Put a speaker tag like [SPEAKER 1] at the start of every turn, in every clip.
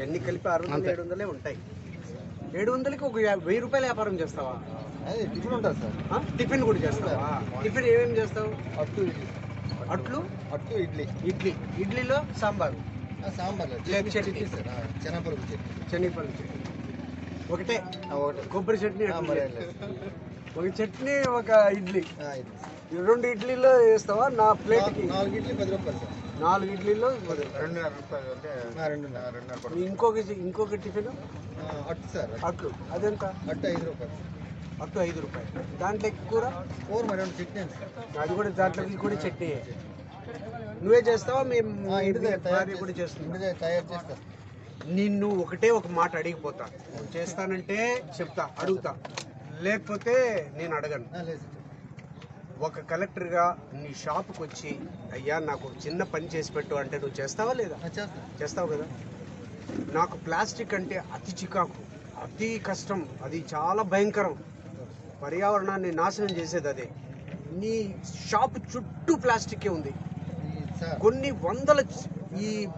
[SPEAKER 1] ఇవన్నీ కలిపి ఆరు వందలు ఏడు వందలే ఉంటాయి. ఏడు వందలకి ఒక వెయ్యి రూపాయలు వ్యాపారం చేస్తావా?
[SPEAKER 2] అదే టిఫిన్ ఉంటుంది సార్?
[SPEAKER 1] టిఫిన్ కూడా చేస్తావా? టిఫిన్ ఏమేమి చేస్తావు?
[SPEAKER 2] అట్టు ఇడ్లీ.
[SPEAKER 1] అట్లు?
[SPEAKER 2] అట్టు ఇడ్లీ.
[SPEAKER 1] ఇడ్లీ. ఇడ్లీలో సాంబార్.
[SPEAKER 2] సాంబార్ చట్నీ. సార్. చట్నీ.
[SPEAKER 1] ఒకటే.
[SPEAKER 2] ఒకటి.
[SPEAKER 1] కొబ్బరి చట్నీ ఒక చట్నీ ఒక ఇడ్లీ.
[SPEAKER 2] ఆ, ఇడ్లీ.
[SPEAKER 1] ఈ రెండు ఇడ్లీలో వేస్తావా నా ప్లేట్కి?
[SPEAKER 2] నాలుగు ఇడ్లీ పది రూపాయలు సార్.
[SPEAKER 1] నాలుగు ఇడ్లీలో?
[SPEAKER 2] రెండున్నర రూపాయలు. అంటే రెండున్నర రెండున్నర
[SPEAKER 1] ఇంకొక ఇంకొక టిఫిన్?
[SPEAKER 2] అట్టు సార్
[SPEAKER 1] అట్లు అదెంత?
[SPEAKER 2] అట్టు ఐదు రూపాయలు
[SPEAKER 1] అట్టు ఐదు రూపాయలు. దాంట్లో కూర?
[SPEAKER 2] కూర మరి రెండు చట్నీ
[SPEAKER 1] అది కూడా దాంట్లోకి కూడా చట్నీ నువ్వే చేస్తావా? మేము
[SPEAKER 2] ఇంటి దగ్గర తయారు
[SPEAKER 1] కూడా
[SPEAKER 2] చేస్తా.
[SPEAKER 1] చేస్తుంది
[SPEAKER 2] ఇంటి దగ్గర తయారు చేస్తారు
[SPEAKER 1] నిన్ను ఒకటే ఒక మాట అడిగిపోతా. నువ్వు చేస్తానంటే చెప్తా అడుగుతా. లేకపోతే నేను అడగను. ఒక కలెక్టర్గా నీ షాప్కి వచ్చి అయ్యా నాకు చిన్న పని చేసి పెట్టు అంటే నువ్వు చేస్తావా లేదా? చేస్తావు కదా? నాకు ప్లాస్టిక్ అంటే అతి చికాకు అతి కష్టం అది చాలా భయంకరం. పర్యావరణాన్ని నాశనం చేసేది అదే. నీ షాప్ చుట్టూ ప్లాస్టికే ఉంది. కొన్ని వందల ఈ-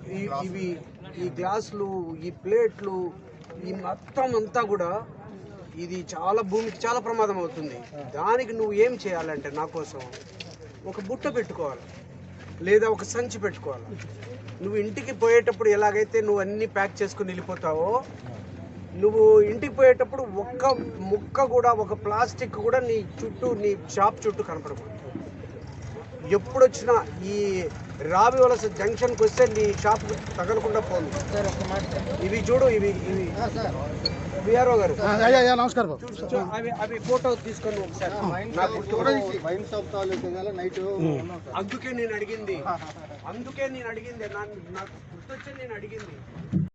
[SPEAKER 1] ఇవి ఈ గ్లాసులు ఈ ప్లేట్లు ఈ మొత్తం అంతా కూడా ఇది చాలా భూమికి చాలా ప్రమాదం అవుతుంది. దానికి నువ్వు ఏం చేయాలంటే నా కోసం ఒక బుట్ట పెట్టుకోవాలి. లేదా ఒక సంచి పెట్టుకోవాలి. నువ్వు ఇంటికి పోయేటప్పుడు ఎలాగైతే నువ్వు అన్ని ప్యాక్ చేసుకుని వెళ్ళిపోతావో నువ్వు ఇంటికి పోయేటప్పుడు ఒక్క ముక్క కూడా ఒక ప్లాస్టిక్ కూడా నీ చుట్టూ నీ షాప్ చుట్టూ కనపడకూడదు. ఎప్పుడు వచ్చినా ఈ రావి వలస జంక్షన్కి వస్తే నీ షాప్ తగలకుండా పోదు. ఇవి చూడు ఇవి ఇవి. విఆర్ఓ గారు.
[SPEAKER 3] నమస్కారం.
[SPEAKER 1] అవి అవి ఫోటో తీసుకొని ఒకసారి
[SPEAKER 2] సార్.
[SPEAKER 1] అందుకే నేను అడిగింది. అందుకే నేను అడిగింది. నాకు గుర్తొచ్చి నేను అడిగింది.